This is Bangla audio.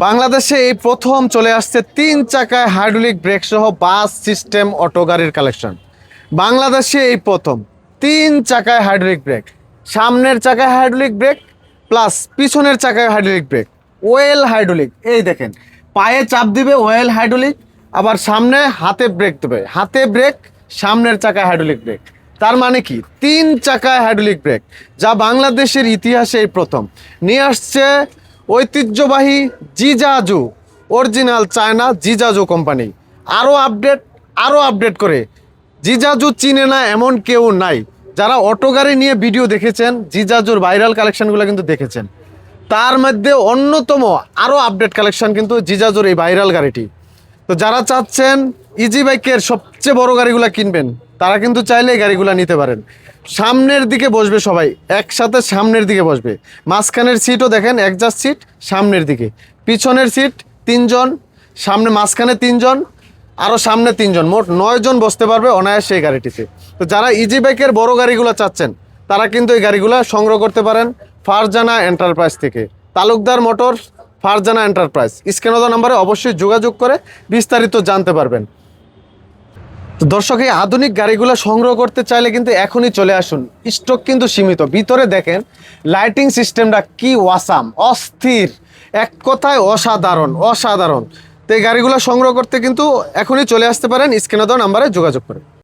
বাংলাদেশে এই প্রথম চলে আসছে তিন চাকায় হাইড্রোলিক ব্রেক সহ বাস সিস্টেম অটো গাড়ির কালেকশন। বাংলাদেশে এই প্রথম, তিন চাকায় হাইড্রোলিক ব্রেক। সামনের চাকায় হাইড্রোলিক ব্রেক, প্লাস পিছনের চাকায় হাইড্রোলিক ব্রেক। ওয়েল হাইড্রোলিক, এই দেখেন, পায়ে চাপ দিবে, ওয়েল হাইড্রোলিক, আবার সামনে হাতে ব্রেক দেবে। হাতে ব্রেক, সামনের চাকায় হাইড্রোলিক ব্রেক। তার মানে কি? তিন চাকায় হাইড্রোলিক ব্রেক, যা বাংলাদেশের ইতিহাসে এই প্রথম। নিয়ে আসছে ঐতিহ্যবাহী জিজাজু অরিজিনাল চায়না জিজাজু কোম্পানি আরও আপডেট আরও আপডেট করে। জিজাজু চিনে না এমন কেউ নাই। যারা অটো গাড়ি নিয়ে ভিডিও দেখেছেন, জিজাজুর ভাইরাল কালেকশনগুলো কিন্তু দেখেছেন। তার মধ্যে অন্যতম আরও আপডেট কালেকশন কিন্তু জিজাজুর এই ভাইরাল গাড়িটি। তো যারা চাচ্ছেন ইজি বাইকের সবচেয়ে বড় গাড়িগুলো কিনবেন তারা কিন্তু চাইলে এই গাড়িগুলো নিতে পারেন। সামনের দিকে বসবে সবাই, একসাথে সামনের দিকে বসবে। মাঝখানের সিটও দেখেন একজাস্ট সিট, সামনের দিকে। পিছনের সিট তিনজন, সামনে মাঝখানে তিনজন আরও সামনে তিনজন। মোট নয় জন বসতে পারবে অনায়াসে এই গাড়িটিতে। তো যারা ইজি বাইকের বড় গাড়িগুলো চাচ্ছেন, তারা কিন্তু এই গাড়িগুলো সংগ্রহ করতে পারেন ফারজানা এন্টারপ্রাইজ থেকে। Talukdar motor Farzana enterprise. স্ক্যানদ নাম্বারে অবশ্যই যোগাযোগ করে বিস্তারিত জানতে পারবেন। তো দর্শক, এই আধুনিক গাড়িগুলো সংগ্রহ করতে চাইলে কিন্তু এখনই চলে আসুন। স্টক কিন্তু সীমিত। ভিতরে দেখেন লাইটিং সিস্টেমটা কি ওয়াসাম অস্থির, এক কথায় অসাধারণ অসাধারণ। তো এই গাড়িগুলো সংগ্রহ করতে কিন্তু এখনই চলে আসতে পারেন। স্ক্রিনে দেওয়া নাম্বারে যোগাযোগ করে